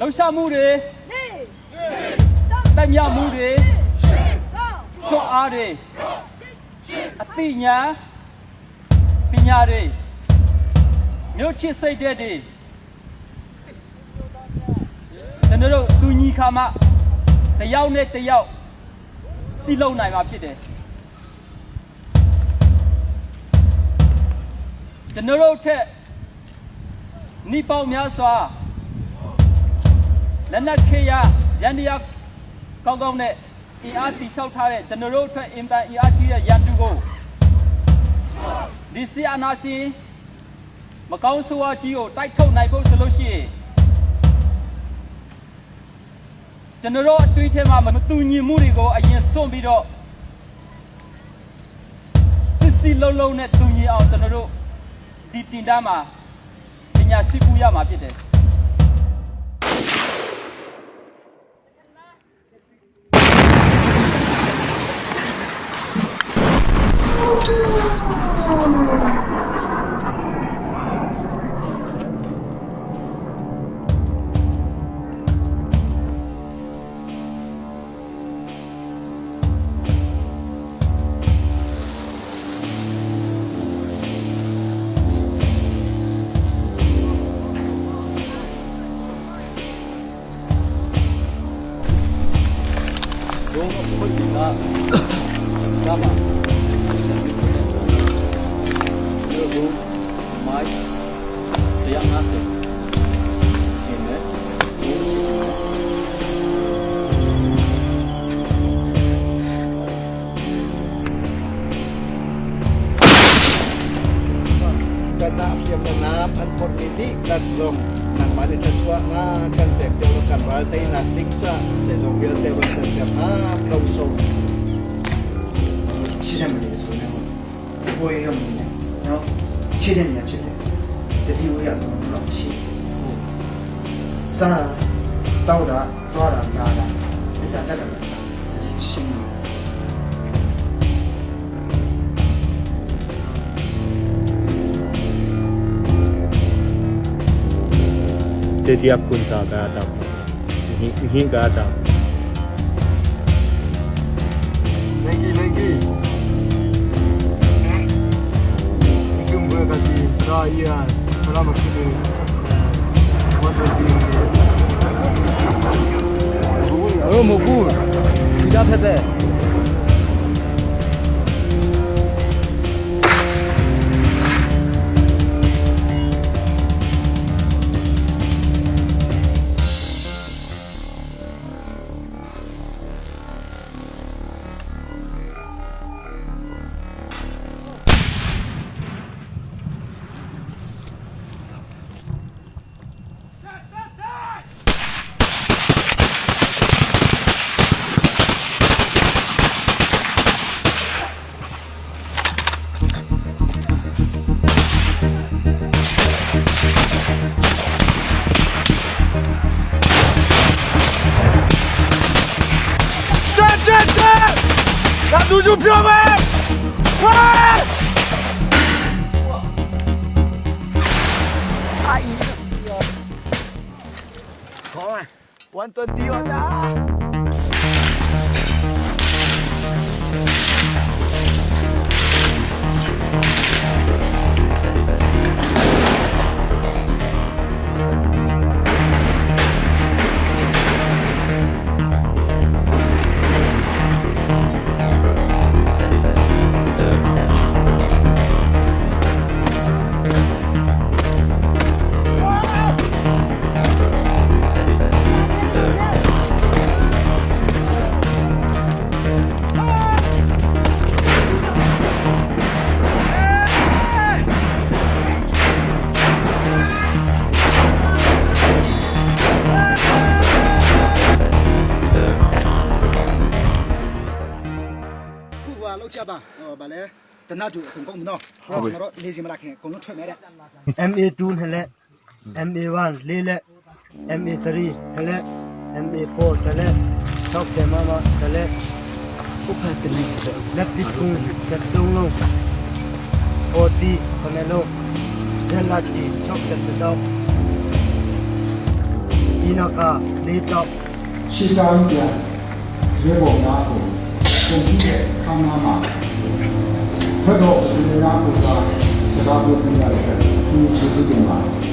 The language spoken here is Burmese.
လှုပ်ရှားမှုတွေနေတက်မြောက်မှုတွေကောဆွမ်းအားတွေအသိဉာဏ်ပညာတွေမြို့ချစ်စိတ်ဓာတ်တွေကျွန်တော်တို့သူညီခါမှတယောက်နဲ့တယောက်စီလုံးနိုင်မှာဖြစ်တယ်ကျွန်တော်တို့ထက်နိပေါင်းများစွာ လက်နက်ခေယရန်တရားကောင်းကောင်းနဲ့အင်အားတိဆောက်ထားတဲ့ကျွန်တော်တို့အတွက်အင်တန်အင်အားကြီးတဲ့ရန်သူကိုဒီစီအနာရှင်မကောင်းဆိုးဝါးကြီးကိုတိုက်ထုတ်နိုင်ဖို့ဆိုလို့ရှိရင်ကျွန်တော်တို့အတွေ့အထဲမှာမတူညီမှုတွေကိုအရင်စွန့်ပြီးတော့စစ်စစ်လုံးလုံးနဲ့တူညီအောင်ကျွန်တော်တို့ဒီတင်တန်းမှာပညာရှိကူရမှာဖြစ်တယ် လုံးဝဖွင့်ပြီးသားဒါပါဒီလိုမိုက်တ Fiamonap at Porniti Platform ng Manila Chua nga kan pek pero kan baltay na tingsa sa zong bilte ron sa kap na kauso ချစ်တဲ့မလေးဆိုရင်ဘိုးရုံနေနော်ချစ်တဲ့နေရာဖြစ်တယ်တတိဝရတော့တော့ချစ်ဟုတ် 드디어 군사가 하다 hinga ata. Lengi, lengi. Jumbo kati saya selama kini masa di. Oh, mukul. Tidak ada. 打足球票呗快哇！阿姨好嘞 one to ပါဟောဗာလဲတနတ်တူအကုန်ကုန်မနော်ဟုတ်ပြီတော့လေးစီမလာခင်အကုန်လုံးထွက်မဲတဲ့ MA2 hele MA1 lele MA3 hele MA4 tele chok se mama tele upha tele left bit kun set dong lo 40 konelo zelati chok se to ဒီနောက်ကလေးတော့ရှစ်တိုင်းပြန်ရဲဘော်များကိုပုံပြီးတဲ့ခမ်းနားမှာ ဖက်တော့စီစဉ်နာကိုစားစကားပြောပြရတဲ့အတွက်